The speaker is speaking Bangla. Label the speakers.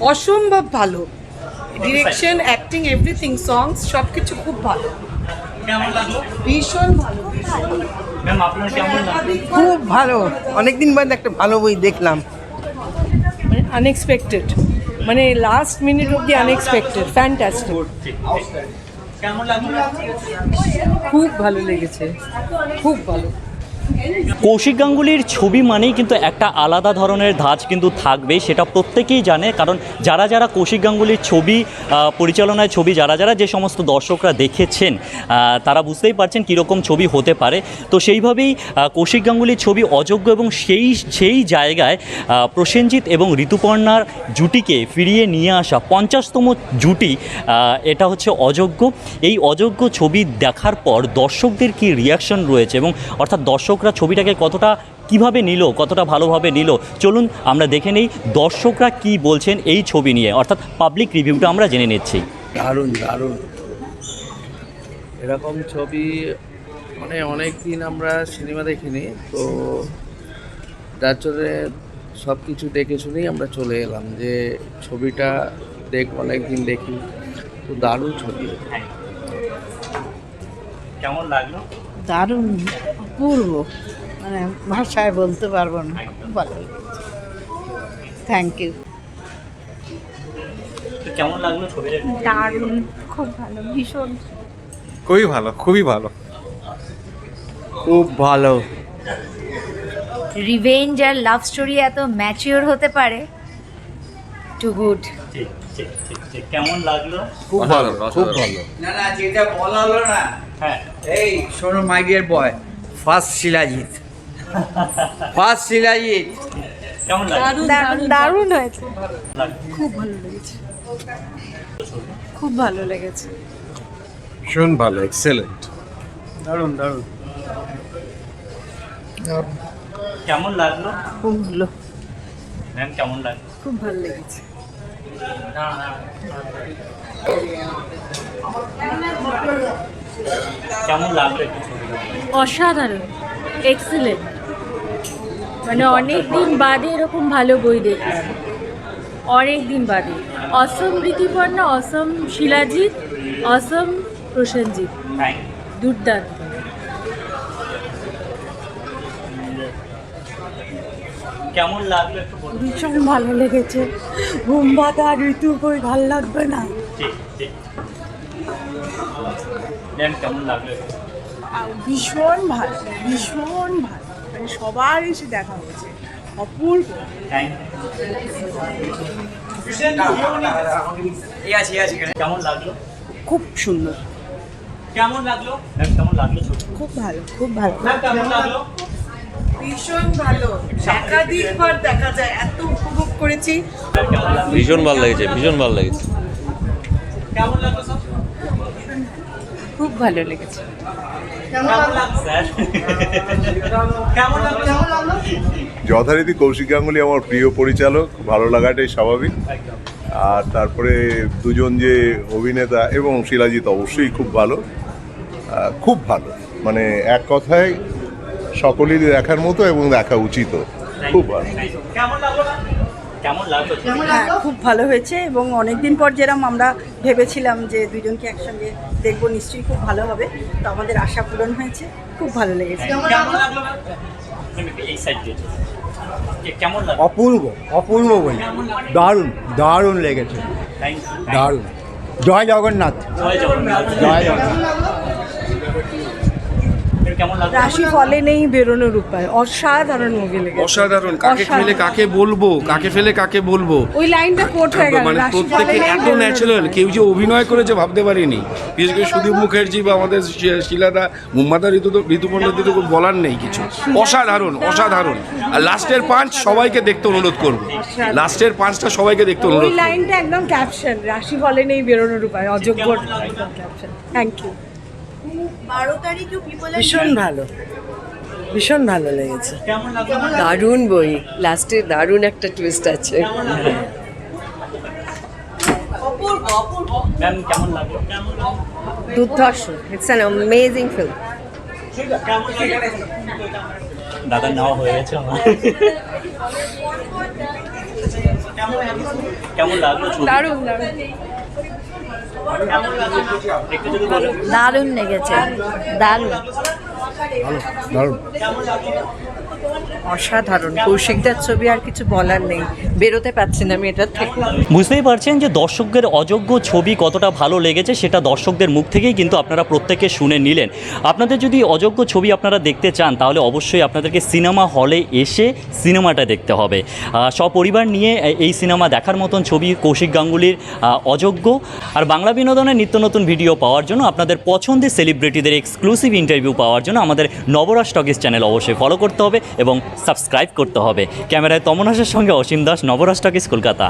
Speaker 1: অসম্ভব ভালো। ডিরেকশন অ্যাক্টিং এভরিথিং সংস সব কিছু খুব ভালো। ভীষণ ভালো।
Speaker 2: ম্যাম আপনার কেমন লাগল?
Speaker 3: খুব ভালো। অনেকদিন বাদ একটা ভালো বই দেখলাম।
Speaker 1: মানে আনএক্সপেক্টেড মানে last minute of the unexpected fantastic খুব ভালো লেগেছে। খুব ভালো।
Speaker 2: কৌশিক গাঙ্গুলির ছবি মানেই কিন্তু একটা আলাদা ধরনের ধাঁচ কিন্তু থাকবে, সেটা প্রত্যেকেই জানে। কারণ যারা যারা কৌশিক গাঙ্গুলির ছবি পরিচালনায় ছবি, যারা যারা যে সমস্ত দর্শকরা দেখেছেন তারা বুঝতেই পারছেন কীরকম ছবি হতে পারে। তো সেইভাবেই কৌশিক গাঙ্গুলির ছবি অযোগ্য এবং সেই সেই জায়গায় প্রসেনজিৎ এবং ঋতুপর্ণার জুটিকে ফিরিয়ে নিয়ে আসা পঞ্চাশতম জুটি এটা হচ্ছে অযোগ্য। এই অযোগ্য ছবি দেখার পর দর্শকদের কি রিয়াকশন রয়েছে এবং অর্থাৎ দর্শকরা ছবিটাকে কতটা কীভাবে নিল কতটা ভালোভাবে নিল চলুন আমরা দেখে নেই দর্শকরা কি বলছেন এই ছবি নিয়ে অর্থাৎ পাবলিক রিভিউটা আমরা জেনে নিচ্ছি।
Speaker 4: দারুণ দারুণ। এরকম ছবি মানে অনেক দিন আমরা সিনেমা দেখিনি তো যার জন্যে সব কিছু দেখে শুনেই আমরা চলে এলাম যে ছবিটা দেখ অনেক দিন দেখি। তো দারুণ ছবি।
Speaker 2: কেমন লাগল?
Speaker 5: দারুণ। অপূর্ব মানে ভাষায় বলতে পারব না। ভালো থ্যাংক ইউ
Speaker 2: কেমন লাগল ছবিটা
Speaker 6: দারুণ খুব ভালো ভীষণ।
Speaker 7: খুবই ভালো খুবই ভালো।
Speaker 3: খুব ভালো।
Speaker 6: রিভেঞ্জ আর লাভ স্টোরি এত ম্যাচিওর হতে পারে? টু গুড
Speaker 2: ঠিক ঠিক ঠিক ঠিক কেমন লাগল?
Speaker 7: খুব ভালো খুব ভালো।
Speaker 3: না না যেটা বলা হলো না
Speaker 2: হ্যাঁ।
Speaker 3: এই শোনো my dear boy first Silajit. First Silajit.
Speaker 2: কেমন লাগল
Speaker 6: দারুণ হয়েছে।
Speaker 1: খুব ভালো লেগেছে। খুব ভালো লেগেছে।
Speaker 7: ভীষণ ভালো এক্সেলেন্ট
Speaker 3: দারুণ দারুণ।
Speaker 2: কেমন লাগল?
Speaker 1: খুব ভালো।
Speaker 2: ম্যাম কেমন লাগল?
Speaker 1: খুব ভালো লেগেছে।
Speaker 2: কেমন লাগল একটু
Speaker 8: অসাধারণ এক্সিলেন্ট মানে অনেক দিন বাদে এরকম ভালো বই দেখলাম। অনেক দিন বাদে। অসম ঋতুপর্ণা অসম শিলাজিৎ অসম প্রসেনজিৎ। দুর্দান্ত।
Speaker 2: কেমন লাগল
Speaker 5: ভীষণ ভালো লেগেছে। ঘুমবাতা ঋতু বই ভালো লাগবে না।
Speaker 2: ঠিক ঠিক। ম্যাম কেমন লাগল
Speaker 1: ভীষণ ভালো ভীষণ ভালো। মানে সবার এসে দেখা হয়েছে। অপূর্ব।
Speaker 2: থ্যাংক কেমন লাগল?
Speaker 1: খুব সুন্দর।
Speaker 2: কেমন লাগল? কেমন লাগল
Speaker 1: খুব ভালো খুব ভালো।
Speaker 2: কেমন লাগল?
Speaker 1: ভীষণ ভালো। একাধিকবার দেখা যায় এত উপভোগ করেছি।
Speaker 2: কেমন লাগল?
Speaker 9: ভীষণ ভালো লেগেছে ভীষণ ভালো লেগেছে।
Speaker 2: কেমন লাগল
Speaker 1: ভালো লেগেছে।
Speaker 10: যথারীতি কৌশিক গাঙ্গুলি আমার প্রিয় পরিচালক, ভালো লাগাটাই স্বাভাবিক। আর তারপরে দুজন যে অভিনেতা এবং শিলাজিৎ অবশ্যই খুব ভালো। খুব ভালো। মানে এক কথায় সকলেরই দেখার মতো এবং দেখা উচিত। খুব ভালো।
Speaker 1: হ্যাঁ খুব ভালো হয়েছে এবং অনেকদিন পর যেরকম আমরা ভেবেছিলাম যে দুজনকে একসঙ্গে দেখব নিশ্চয়ই খুব ভালো হবে। তো আমাদের আশা পূরণ হয়েছে। খুব ভালো লেগেছে।
Speaker 3: অপূর্ব অপূর্ব বই। দারুণ দারুণ লেগেছে। দারুণ। জয় জগন্নাথ।
Speaker 2: জয় জগন্নাথ।
Speaker 3: জয় জগন্নাথ।
Speaker 2: কেমন লাগল?
Speaker 1: রাশি ফলে নেই বেরোনোর উপায়। অসাধারণ মুভি লেগেছে।
Speaker 4: অসাধারণ। কাকে ফেলে কাকে বলব? কাকে ফেলে কাকে বলব?
Speaker 1: ওই লাইনটা কোট হয়ে গেল
Speaker 4: মানে প্রত্যেকে এত ন্যাচারাল কেউ যে অভিনয় করেছে ভাবতে পারিনি। বিশেষ করে সুদীপ মুখার্জি বা আমাদের শিলাদা মুম্মাদা ঋতু তো ঋতুপর্ণা ঋতু তো বলার নেই কিছু। অসাধারণ অসাধারণ। আর লাস্টের পাঁচ সবাইকে দেখতে অনুরোধ করব। লাস্টের পাঁচটা সবাইকে দেখতে অনুরোধ
Speaker 1: লাইনটা একদম ক্যাপশন রাশি ফলে নেই বেরোনোর উপায় অযোগ্য ক্যাপশন থ্যাংক ইউ
Speaker 3: ভীষণ ভালো। ভীষণ ভালো লেগেছে।
Speaker 5: দারুণ বই। লাস্টে দারুণ একটা টুইস্ট আছে। দুর্ধর্ষ। ইটস অ্যান অ্যামেজিং ফিল্ম
Speaker 2: দাদা নেওয়া হয়ে গেছে আমার। কেমন লাগল
Speaker 8: দারুণ দারুণ।
Speaker 6: দারুণ লেগেছে দারুণ।
Speaker 1: অসাধারণ। কৌশিকদার ছবি আর কিছু বলার নেই। বেরোতে পারছি না আমি এটার থেকে।
Speaker 2: বুঝতেই পারছেন যে দর্শকদের অযোগ্য ছবি কতটা ভালো লেগেছে সেটা দর্শকদের মুখ থেকেই কিন্তু আপনারা প্রত্যেকে শুনে নিলেন। আপনাদের যদি অযোগ্য ছবি আপনারা দেখতে চান, তাহলে অবশ্যই আপনাদেরকে সিনেমা হলে এসে সিনেমাটা দেখতে হবে। সপরিবার নিয়ে এই সিনেমা দেখার মতন ছবি কৌশিক গাঙ্গুলির অযোগ্য। আর বাংলা বিনোদনের নিত্য নতুন ভিডিও পাওয়ার জন্য, আপনাদের পছন্দের সেলিব্রিটিদের এক্সক্লুসিভ ইন্টারভিউ পাওয়ার জন্য আমাদের নবরাজ টকিস চ্যানেল অবশ্যই ফলো করতে হবে। এবং সাবস্ক্রাইব করতে হবে। ক্যামেরায় তমন সঙ্গে অসীম দাস নবরাজ টকিস কলকাতা।